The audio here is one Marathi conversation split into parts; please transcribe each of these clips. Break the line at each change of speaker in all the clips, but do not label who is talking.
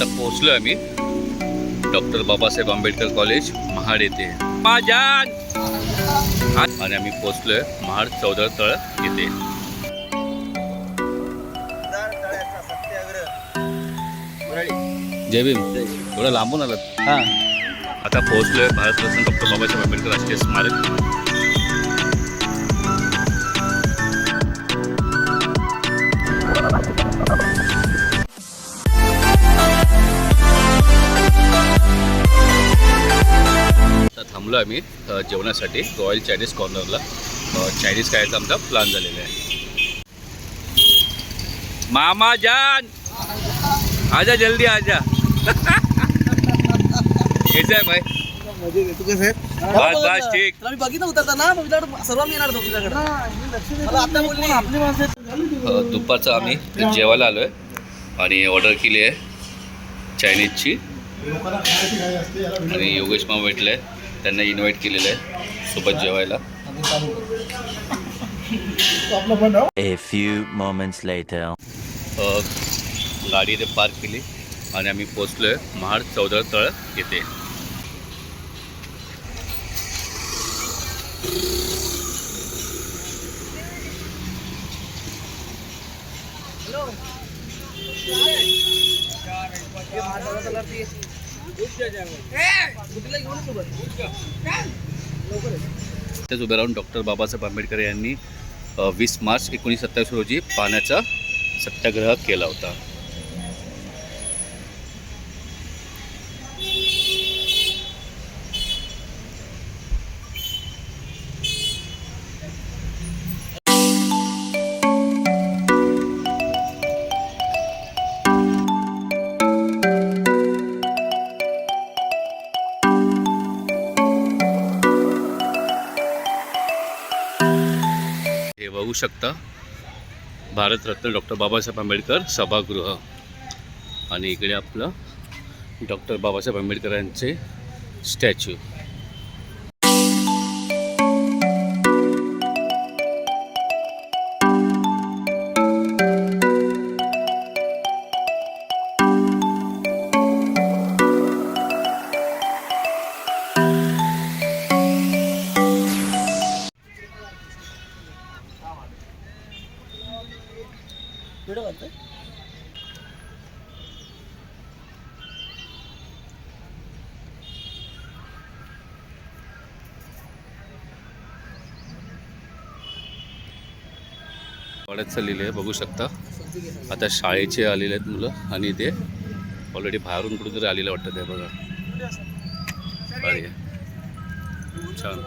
आता पोहोचलो आम्ही. डॉक्टर बाबासाहेब आंबेडकर कॉलेज महाड येथे. आणि आम्ही पोहोचलोय महाड चौदा तळ येथे. जय भीम. थोडं लांबून आलात?
हा.
आता पोहोचलोय भारतरत्न डॉक्टर बाबासाहेब आंबेडकर राष्ट्रीय स्मारक. थांबलो आम्ही अ, जेवणासाठी रॉयल चायनीज कॉर्नरला चायनीज खायचा आमचा प्लॅन झालेला आहे. मामा जान! आजा जल्दी आजा. कैसा भाई.
तू कसं आहे
बस बस ठीक
बघितलं उतरताना सर्व येणार तुझ्याकडे
दुपारचं आम्ही जेवायला आलो आहे आणि ऑर्डर केली आहे चायनीजची आणि योगेश मामा भेटले. त्यांना इन्व्हाइट केलेलं आहे. सोबत जेवायला.
A few moments later.
अ, गाडी इथे पार्क केली आणि आम्ही पोचलो आहे महाड चौदा तळ येथे. त्याच उभे राहून डॉक्टर बाबासाहेब आंबेडकर यांनी वीस मार्च एकोणीसशे सत्तावीस रोजी पाण्याचा सत्याग्रह केला होता. बघू शकता. भारतरत्न डॉक्टर बाबासाहेब आंबेडकर सभागृह. आणि इकडे आपलं डॉक्टर बाबासाहेब आंबेडकरांचे स्टॅच्यू. वाड्यात चाललेली आहे बघू शकता. आता शाळेचे आलेले आहेत मुलं आणि ते ऑलरेडी बाहेरून कुठून तरी आलेलं वाटतं ते बघा. भारी छान.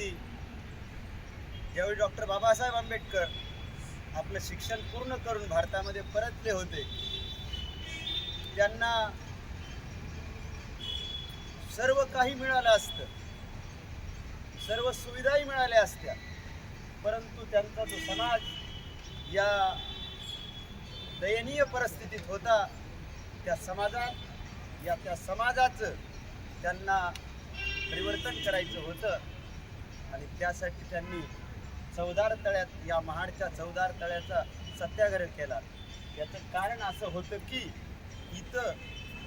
होती ज्यावेळी डॉक्टर बाबासाहेब आंबेडकर आपलं शिक्षण पूर्ण करून भारतामध्ये परतले होते. त्यांना सर्व काही मिळालं असतं. सर्व सुविधाही मिळाल्या असत्या. परंतु त्यांचा जो समाज या दयनीय परिस्थितीत होता त्या समाजात या त्या समाजाचं त्यांना परिवर्तन करायचं होतं. आणि त्यासाठी त्यांनी चौदार तळ्यात या महाडच्या चौदार तळ्याचा सत्याग्रह केला. याचं कारण असं होतं की इथं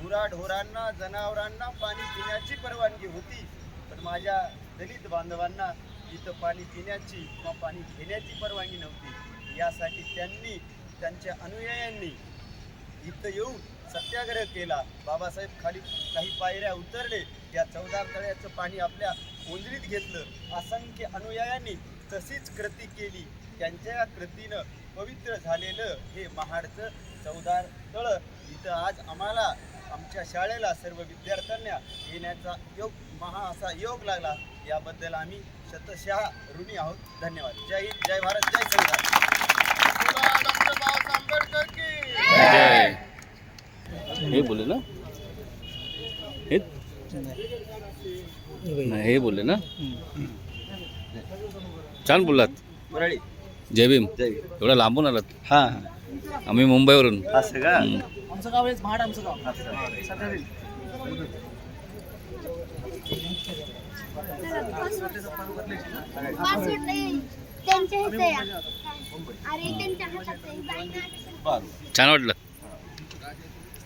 गुराढोरांना जनावरांना पाणी पिण्याची परवानगी होती. पण माझ्या दलित बांधवांना इथं पाणी पिण्याची किंवा पाणी घेण्याची परवानगी नव्हती. यासाठी त्यांनी त्यांच्या अनुयायांनी इथं येऊन सत्याग्रह केला. बाबासाहेब खाली काही पायऱ्या उतरले. या चौदार तळ्याचं पाणी आपल्या उंजरीत घेतलं. असंख्य अनुयायांनी तशीच कृती केली. त्यांच्या कृतीनं पवित्र झालेलं हे महाडचं चौदार तळ इथं आज आम्हाला आमच्या शाळेला सर्व विद्यार्थ्यांना येण्याचा योग महा असा योग लागला. याबद्दल आम्ही शतशः ऋणी आहोत. धन्यवाद. जय हिंद जय भारत जय संविधान. हे
बोलले ना? हे नाही हे बोलले ना? छान बोललात. जय भीम.
जय
एवढा लांबून आलात?
हां.
आम्ही मुंबईवरून.
असं का?
हम्म.
आमचं गाव आहे महाड आमचं गाव.
असं.
सध्या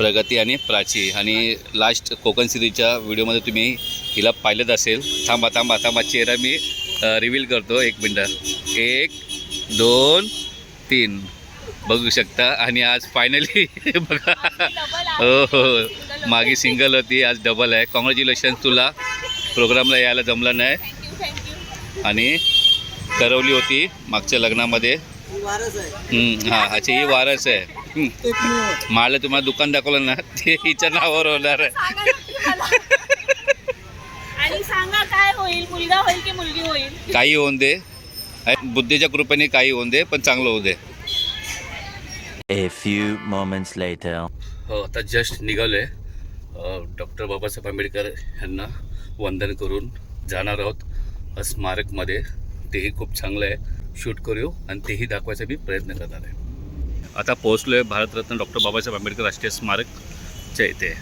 प्रगती आणि प्राची. आणि लास्ट कोकण सिरीजच्या व्हिडिओमध्ये तुम्ही हिला पाहिलंच असेल. थांबा थांबा थांबा. चेहरा मी रिव्हील करतो. एक मिनटं. एक दोन तीन. बघू शकता. आणि आज फायनली बघा. हो हो. मागे सिंगल होती. आज डबल आहे. कॉंग्रॅच्युलेशन तुला. प्रोग्रामला यायला जमलं नाही. आणि ठरवली होती मागच्या लग्नामध्ये. हा अच्छा ही वारस आहे. मला तुम्हाला दुकान दाखवलं ना ते हिच्या नावावर होणार आहे.
आणि सांगा काय होईल मुलगा होईल की मुलगी होईल?
काही होऊन दे. बुद्धीच्या कृपेने काही होऊन दे पण चांगलं होऊ दे.
A few moments later.
हो आता जस्ट निघालोय. डॉक्टर बाबासाहेब आंबेडकर यांना वंदन करून जाणार आहोत स्मारकमध्ये. तेही खूप चांगलं आहे. शूट करू आणि तेही दाखवायचा मी प्रयत्न करणार आहे. आता पोहोचलो आहे भारतरत्न डॉक्टर बाबासाहेब आंबेडकर राष्ट्रीय स्मारकच्या इथे.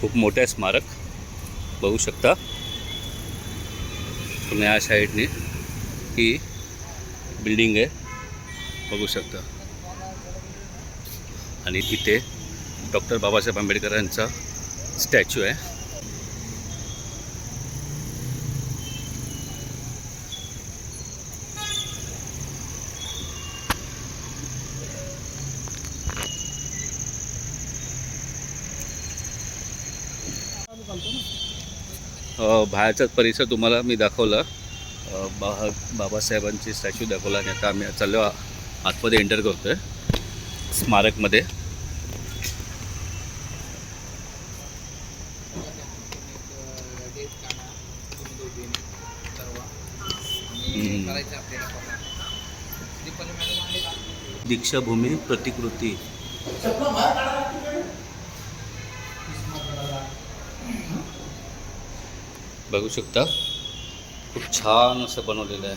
खूप मोठं आहे स्मारक बघू शकता. पुण्या या साईडने ही बिल्डिंग आहे बघू शकता. आणि इथे डॉक्टर बाबासाहेब आंबेडकरांचा स्टॅच्यू आहे. बाहेरचाच परिसर तुम्हाला मी दाखवला. बा बाबासाहेबांची स्टॅच्यू दाखवला आणि आता आम्ही चाललो आतमध्ये एंटर करतो आहे स्मारकमध्ये. दीक्षाभूमी प्रतिकृती. बघू शकता. खूप छान असं बनवलेलं आहे.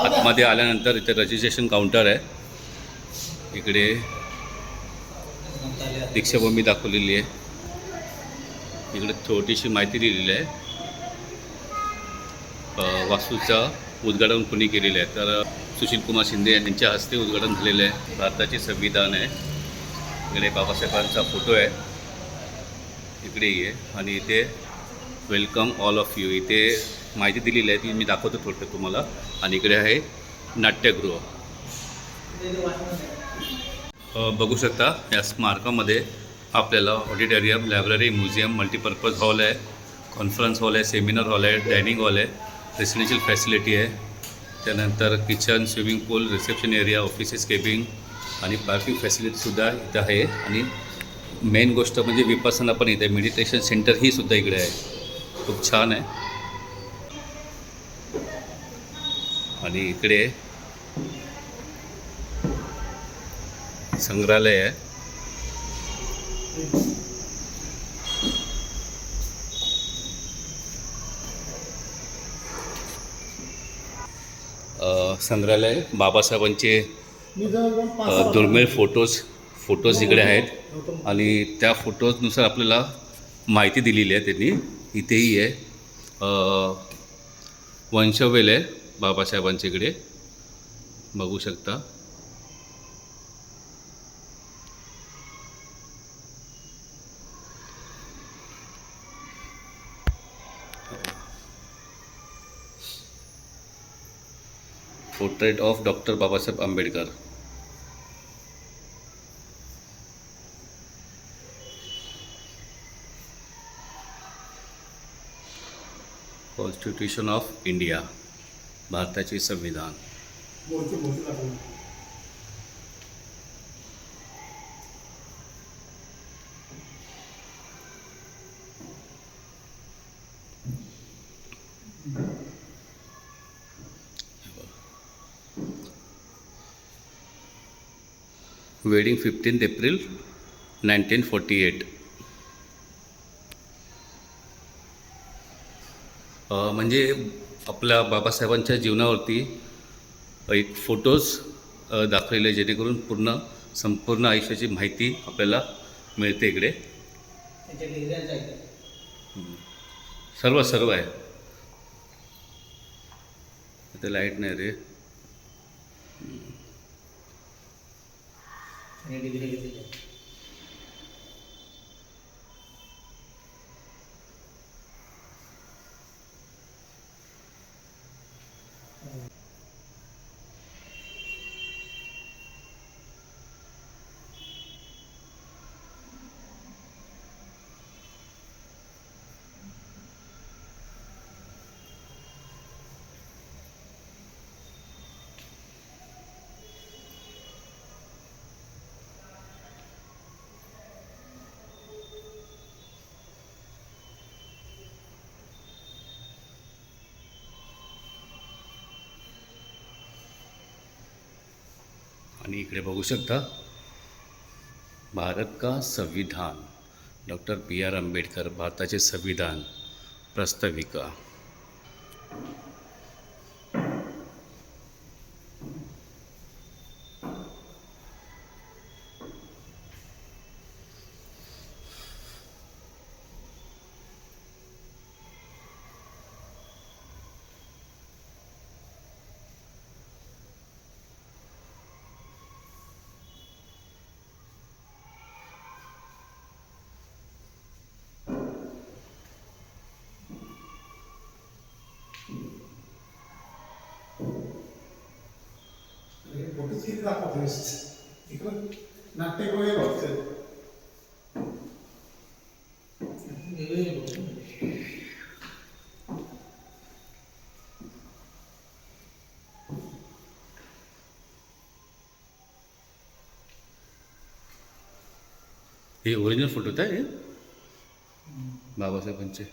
आतमध्ये आल्यानंतर इथे रजिस्ट्रेशन काउंटर आहे. इकडे दीक्षाभूमी दाखवलेली आहे. इकडे छोटीशी माहिती दिलेली आहे. अ, उद्घाटन कुणी केलेलं आहे? तर सुशील कुमार शिंदे यांच्या हस्ते उद्घाटन झालेलं आहे. भारताचे संविधान आहे. इकडे बाबासाहेबांचा फोटो आहे. इकडे आहे आणि इथे वेलकम ऑल ऑफ यू. इथे माहिती दिलेली आहे. ती मी दाखवतो थोडं तुम्हाला. आणि इकडे आहे नाट्यगृह. बघू शकता या स्मारकामध्ये आपल्याला auditorium library museum multipurpose hall आहे कॉन्फरन्स हॉल आहे सेमिनार हॉल आहे डायनिंग हॉल आहे रेसिडेन्शियल फॅसिलिटी आहे. त्यानंतर kitchen swimming pool reception area offices cabin आणि पार्किंग फॅसिलिटीसुद्धा इथं आहे. आणि मेन गोष्ट म्हणजे विपासना पण इथे मेडिटेशन सेंटर ही सुद्धा इकडे आहे. खूप छान आहे. आणि इकडे संग्रहालय आहे. संग्रहालय बाबासाहेबांचे दुर्मिळ फोटोज फोटोज इकडे आहेत. आणि त्या फोटोजनुसार आपल्याला माहिती दिलेली आहे त्यांनी. इथेही आहे. वंशवेल आहे बाबासाहेबांच्या इकडे. बघू शकता. Portrait of doctor Babasaheb Ambedkar constitution of India भारताचे संविधान wedding fifteenth April nineteen forty eight. म्हणजे आपल्या बाबासाहेबांच्या जीवनावरती एक फोटोज दाखवलेले जेणेकरून पूर्ण संपूर्ण आयुष्याची माहिती आपल्याला मिळते इकडे. सर्व सर्व आहे. ते लाइट नाही रे. ডিগ্রি आणि इकडे बघू शकता भारत का संविधान? डॉक्टर बी आर आंबेडकर भारताचे संविधान प्रस्ताविका.
फोटोच किती दाखवतोस इकडं नाट्यगृह बघतोय
हे ओरिजिनल फोटो आहे हे? बाबासाहेबांचे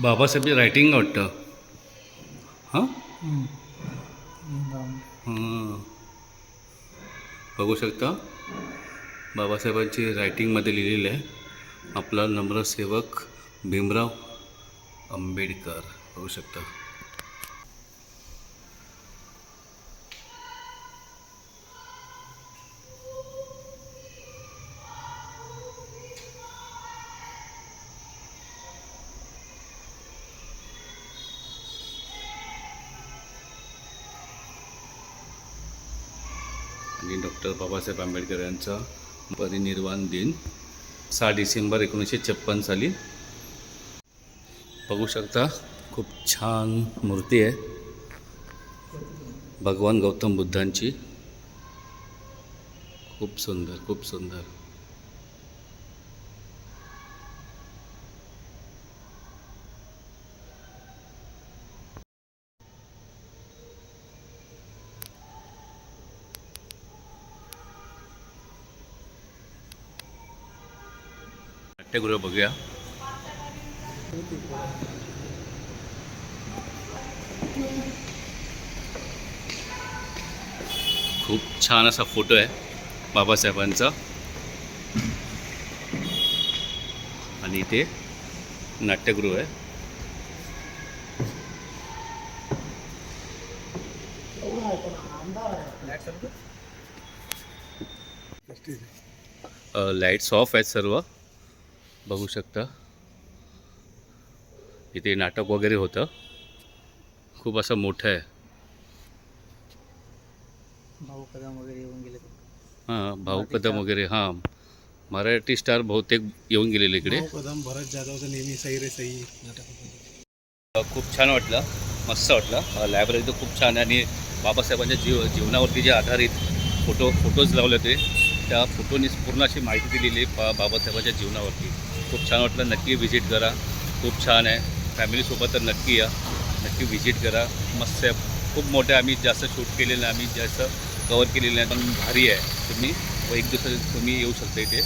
बाबासाहेबची रायटिंग वाटतं. हां? हां. बघू शकता. बाबासाहेबांची रायटिंगमध्ये लिहिलेलं आहे. आपला नम्रसेवक भीमराव आंबेडकर. बघू शकता. बाबासाहेब आंबेडकर यांचा परिनिर्वाण दिन सहा डिसेंबर एकोणीसशे छप्पन साली. बघू शकता खूप छान मूर्ती आहे. भगवान गौतम बुद्धांची. खूप सुंदर खूप सुंदर. नाट्यगृह बघूया. खूप छान असा फोटो आहे बाबासाहेबांचा. आणि इथे नाट्यगृह आहे. लाईट्स ऑफ आहेत सर्व. बघू शकता. इथे नाटक वगैरे होतं. खूप असं मोठं आहे.
भाऊ कदम वगैरे येऊन गेले
हां भाऊ कदम वगैरे हां. मराठी स्टार बहुतेक येऊन गेलेले इकडे.
कदम भरत जाधवचं नेहमी सही रे सही नाटक
खूप छान वाटलं. मस्त वाटलं. लायब्ररी तर खूप छान आहे. आणि बाबासाहेबांच्या जीव जीवनावरती जे आधारित फोटो फोटोज लावले होते त्या फोटोनी पूर्ण अशी माहिती दिलेली बा बाबासाहेबांच्या जीवनावरती. खूप छान वाटलं. नक्की व्हिजिट करा. खूप छान आहे. फॅमिलीसोबत तर नक्की या. नक्की व्हिजिट करा. मस्त आहे. खूप मोठं आहे. आम्ही जास्त शूट केलेलं नाही. आम्ही जास्त कवर केलेलं नाही. पण भारी आहे. तुम्ही व एक दिवसात तुम्ही येऊ शकता इथे.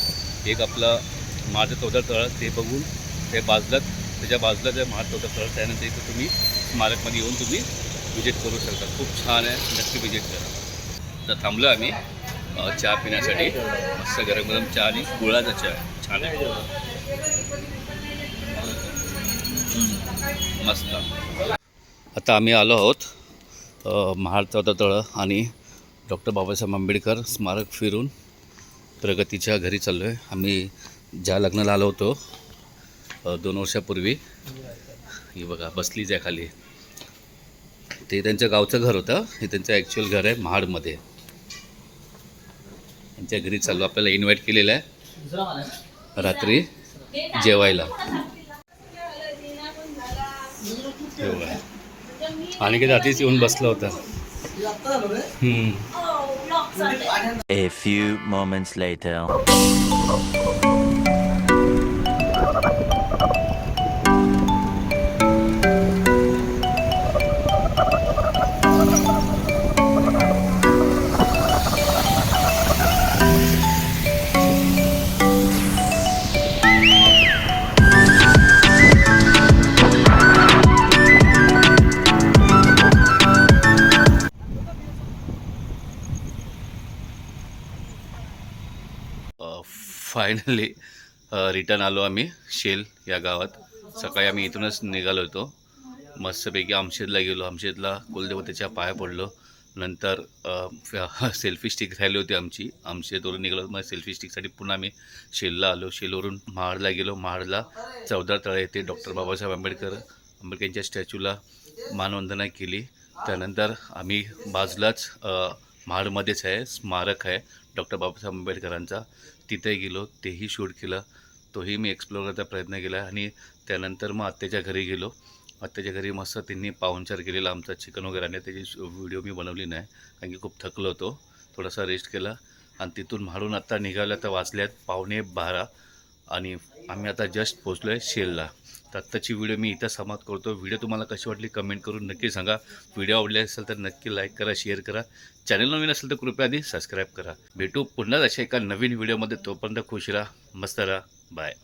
एक आपलं माझं चौदा तळ ते बघून ते बाजलात त्याच्या बाजूला जे महाड चौदा तळ त्यानंतर इथं तुम्ही स्मारकमध्ये येऊन तुम्ही व्हिजिट करू शकता. खूप छान आहे. नक्की व्हिजिट करा. तर थांबलो आम्ही चहा पिण्यासाठी. मस्त गरम गरम चहा आणि गुळाचा चहा. छान आहे. मस्त. आता आम्ही आलो आहोत अ, महाड तळ आणि डॉक्टर बाबासाहेब आंबेडकर स्मारक फिरून प्रगतीच्या घरी चाललो आहे आम्ही ज्या लग्नाला आलो होतो दोन वर्षापूर्वी ही बघा बसलीच आहे खाली. ते त्यांच्या गावचं घर होतं. हे त्यांचं ॲक्च्युअल घर आहे महाडमध्ये. त्यांच्या घरी चाललो आपल्याला इन्व्हाइट केलेलं आहे. रात्री जेवायला हे. आणि काही आधीच येऊन बसला होता
आत्ता झालं रे
हम्म.
A few moments later.
Finally return uh, आलो आम्ही शेल या गावात. सकाळी आम्ही इथूनच निघालो होतो. मस्तपैकी आमशेदला गेलो. आमशेदला कुलदेवतेच्या पाया पडलो. नंतर uh, सेल्फी स्टिक राहिली होती आमची. आमशेदवरून निघालो. मग सेल्फी स्टिकसाठी पुन्हा आम्ही शेलला आलो. शेलवरून महाडला गेलो. महाडला चौदार तळे येथे डॉक्टर बाबासाहेब आंबेडकर आंबेडकरांच्या स्टॅच्यूला मानवंदना केली. त्यानंतर आम्ही बाजूलाच uh, महाडमध्येच आहे स्मारक आहे डॉक्टर बाबासाहेब आंबेडकरांचा. तिथे गेलो तेही शूट केलं तोही मी एक्सप्लोर करायचा प्रयत्न केला आणि त्यानंतर मग आत्याच्या घरी गेलो. आत्याच्या घरी मस्त त्यांनी पाहुणचार केलेला आमचा चिकन वगैरे आणि त्याची व्हिडिओ मी बनवली नाही कारण की खूप थकलो होतो. थोडासा रेस्ट केला आणि तिथून म्हाडून आत्ता निघाल्या तर वाचल्यात पावणे बारा आणि आम्ही आता जस्ट पोचलो आहे शेलला. तर आत्ताची व्हिडिओ मी इथं समाप्त करतो. व्हिडिओ तुम्हाला कशी वाटली कमेंट करून नक्की सांगा. व्हिडिओ आवडले असेल तर नक्की लाईक करा शेअर करा. चॅनल नवीन असेल तर कृपया आधी सबस्क्राईब करा. भेटू पुन्हा अशा एका नवीन व्हिडिओमध्ये तोपर्यंत खुश राहा मस्त राहा. बाय